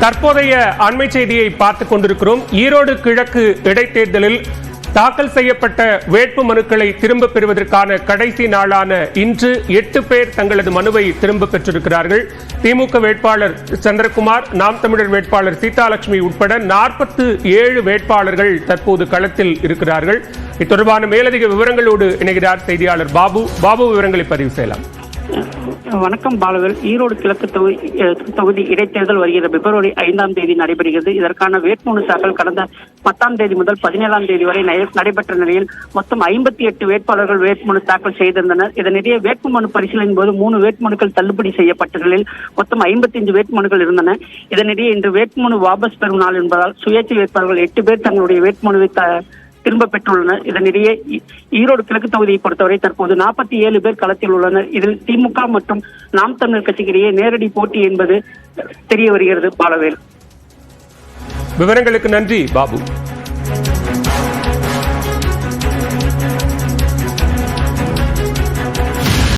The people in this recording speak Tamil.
தற்போதைய அண்மை செய்தியை பார்த்துக் கொண்டிருக்கிறோம். ஈரோடு கிழக்கு இடைத்தேர்தலில் தாக்கல் செய்யப்பட்ட வேட்பு மனுக்களை திரும்ப பெறுவதற்கான கடைசி நாளான இன்று எட்டு பேர் தங்களது மனுவை திரும்ப பெற்றிருக்கிறார்கள். திமுக வேட்பாளர் சந்திரகுமார் நாம் தமிழர் வேட்பாளர் சீதாலட்சுமி உட்பட நாற்பத்து ஏழு வேட்பாளர்கள் தற்போது களத்தில் இருக்கிறார்கள். இது தொடர்பான மேலதிக விவரங்களோடு இணைகிறார் செய்தியாளர் பாபு. பாபு விவரங்களை பதிவு செய்யலாம். வணக்கம் பாலவேல் ஈரோடு கிழக்கு தொகுதி தொகுதி இடைத்தேர்தல் வருகிற பிப்ரவரி ஐந்தாம் தேதி நடைபெறுகிறது. இதற்கான வேட்புமனு தாக்கல் கடந்த பத்தாம் தேதி முதல் பதினேழாம் தேதி வரை நடைபெற்ற நிலையில் மொத்தம் ஐம்பத்தி எட்டு வேட்பாளர்கள் வேட்புமனு தாக்கல் செய்திருந்தனர். இதனிடையே வேட்புமனு பரிசீலனையின் போது மூணு வேட்புமனுக்கள் தள்ளுபடி செய்யப்பட்ட நிலையில் மொத்தம் ஐம்பத்தி வேட்புமனுக்கள் இருந்தன. இதனிடையே இன்று வேட்புமனு வாபஸ் பெறும் நாள் என்பதால் சுயேட்சை வேட்பாளர்கள் எட்டு பேர் தங்களுடைய வேட்புமனுவை திரும்ப பெற்றுள்ளனர். இதனிடையே ஈரோடு கிழக்கு தொகுதியை பொறுத்தவரை தற்போது நாற்பத்தி ஏழு பேர் களத்தில் உள்ளனர். இதில் திமுக மற்றும் நாம் தமிழர் கட்சிக்கிடையே நேரடி போட்டி என்பது தெரிய வருகிறது பாலவேல். விவரங்களுக்கு நன்றி பாபு.